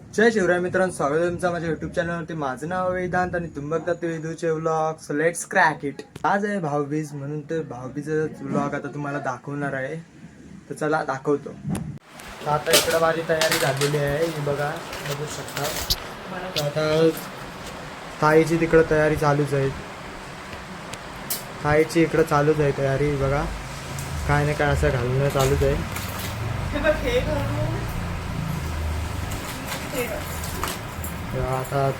जय शिवराय मित्रांनो स्वागत आहे तुमचं माझ्या युट्यूब चॅनलवरती माझं नाव वेदांत आणि तुम्ही वेदूचे vlog so let's crack it आज आहे भाऊबीज म्हणून ते भाऊबीजचा व्लॉग आता तुम्हाला दाखवणार आहे. तर चला दाखवतो. तर आता इकडं माझी तयारी झालेली आहे. ही बघा बघू शकता. आता थाईची तिकडं तयारी चालूच आहे. ताईची इकडं चालूच आहे तयारी बघा. काय नाही काय असं घालणं चालूच आहे. आता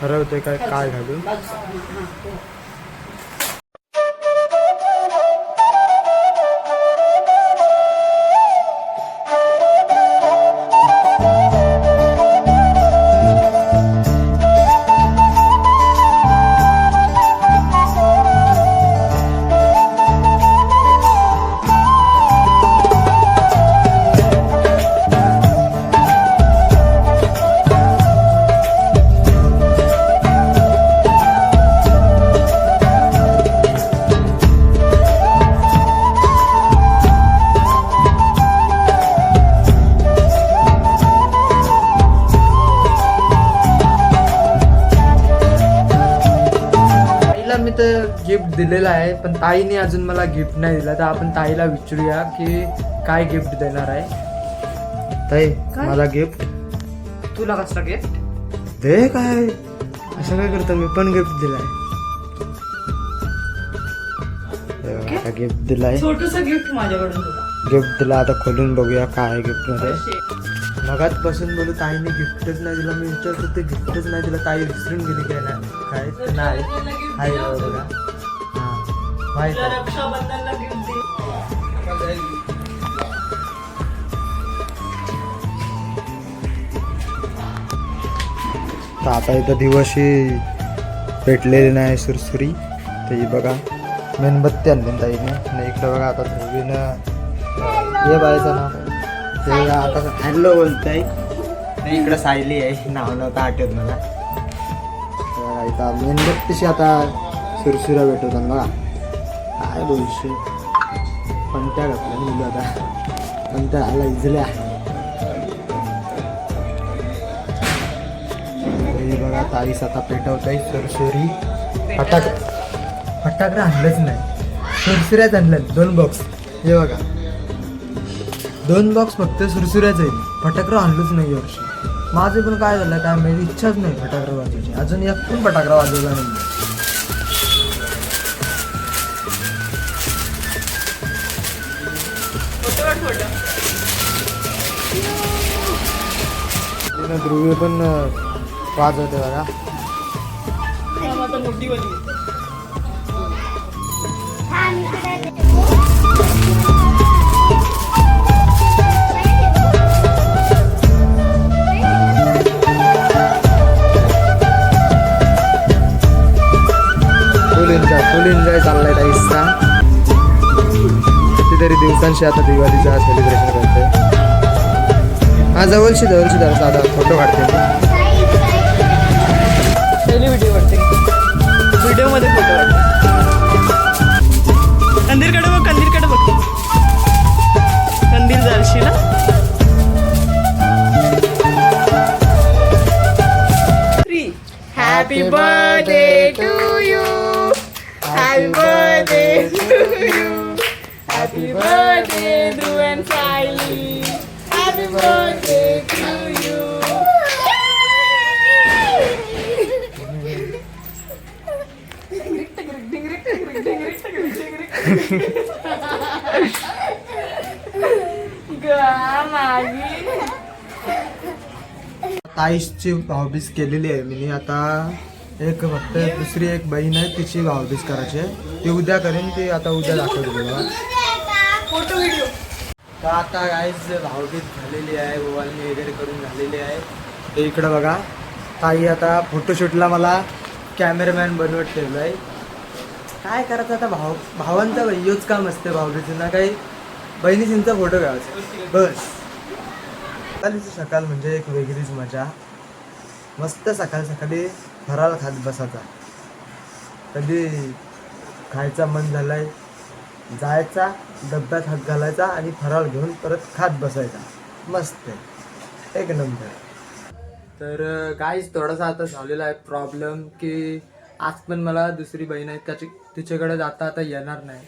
ठरवते काय काय घालू. गिफ्ट दिलेलं आहे पण ताईने अजून मला गिफ्ट नाही दिला. तर आपण ताईला विचारूया की काय गिफ्ट देणार आहे. ताई मला गिफ्ट तुला कसला गिफ्ट दे काय? असं काय करतो? मी पण गिफ्ट दिलाय. गिफ्ट दिलाय. छोटस गिफ्ट माझ्याकडून तुला. गिफ्ट दिला आता खोलून बघूया काय आहे गिफ्टमध्ये. मगात पासून बोलू ताईने गिफ्टच नाही दिला. मी विचारतो ते गिफ्टच नाही दिला. ताई विसरून गेली काय ना काय? तर नाही. हाय बघा माहीत आहे. रक्षाबंधनला गिफ्ट दे. तर आता इथं दिवशी पेटलेली नाही सुरसुरी. ही बघा मेणबत्ती आणली ना ताईने. आणि इकडं बघा आता धोबीनं ये बायचं नाव ते आता हॅलो बोलतंय. इकडं सायली आहे नाव नव्हतं आठवत मला. इथं मेणबत्तीशी आता सुरसुऱ्या भेटवतात बघा. काय बोलशे पंट्या घातल्या मुलं आता. पंट्या आला इजल्या. हे बघा ताईस आता पेटवताय आहे सरसरी. फटाक फटाकडे आणलंच नाही. सुरसुऱ्याच आणलं दोन बॉक्स हे बघा. दोन बॉक्स फक्त सुरसुऱ्याच आहे. फटाकडं आणलंच नाही वर्षी. माझं पण काय झालं काय माहिती इच्छाच नाही फटाकडं वाजवायची. अजून एक पण फटाकडा वाजवला नाही. तिनं ध्रुवी पण पाच वाजवते बघा. फुल एन्जॉय फुल एन्जॉय चाललाय टाईसचा कितीतरी दिवसांशी आता दिवाळीचा सेलिब्रेशन करते हा जवळशी जवळशी जरा साधा फोटो काढते. पहिली व्हिडिओ वाटते व्हिडिओमध्ये फोटो वाटते कंदीरकडे बघ कंदीरकडे बघ. कंदीर जारशी ना happy birthday to you happy birthday to you happy birthday Sayali happy birthday ताईसची Bhaubeej केलेली आहे. मी आता एक फक्त दुसरी एक बहीण आहे तिची भावबीज करायची आहे. ती उद्या करेन ती आता उद्या दाखवते तुम्हाला फोटो व्हिडिओ. तर आता गाईज भावगीत झालेली आहे ओवाळणी वगैरे करून झालेली आहे. ते इकडं बघा ताई आता फोटोशूटला मला कॅमेरामॅन बनवत ठेवलं आहे काय करायचं आता भाव भावांचा योच काम असते भावगीतींना काही. बहिणीजींचा फोटो घ्यायचा बस. सकाळीची सकाळ म्हणजे एक वेगळीच मजा. मस्त सकाळ सकाळी फराळ खात बसायचा. कधी खायचा मन झालाय जायचा डब्यात हात घालायचा आणि फराळ घेऊन परत खात बसायचा. मस्त आहे. एक नंबर. तर काहीच थोडासा आता झालेला आहे प्रॉब्लेम की आज पण मला दुसरी बहीण आहे त्याची तिच्याकडे जाता आता येणार नाही.